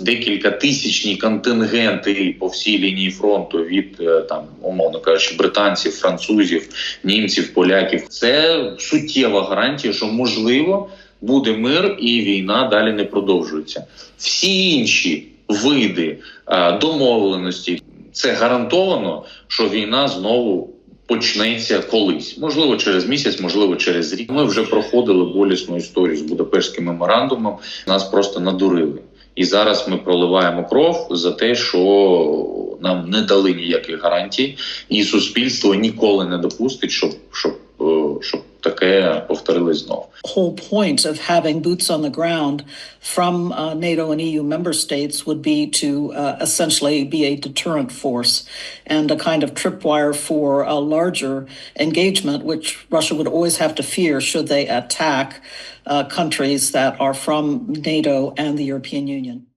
декілька тисячні контингенти по всій лінії фронту від е, там, умовно кажучи, британців, французів, німців, поляків. Це суттєва гарантія, що можливо буде мир і війна далі не продовжується. Всі інші види е, домовленості це гарантовано, що війна знову. Почнеться колись, можливо, через місяць, можливо, через рік. Ми вже проходили болісну історію з Будапештським меморандумом. Нас просто надурили. І зараз ми проливаємо кров за те, що нам не дали ніяких гарантій, і суспільство ніколи не допустить, щоб щоб, е, щоб таке повторилось знов. whole point of having boots on the ground from uh, NATO and EU member states would be to uh, essentially be a deterrent force and a kind of tripwire for a larger engagement, which Russia would always have to fear should they attack uh, countries that are from NATO and the European Union.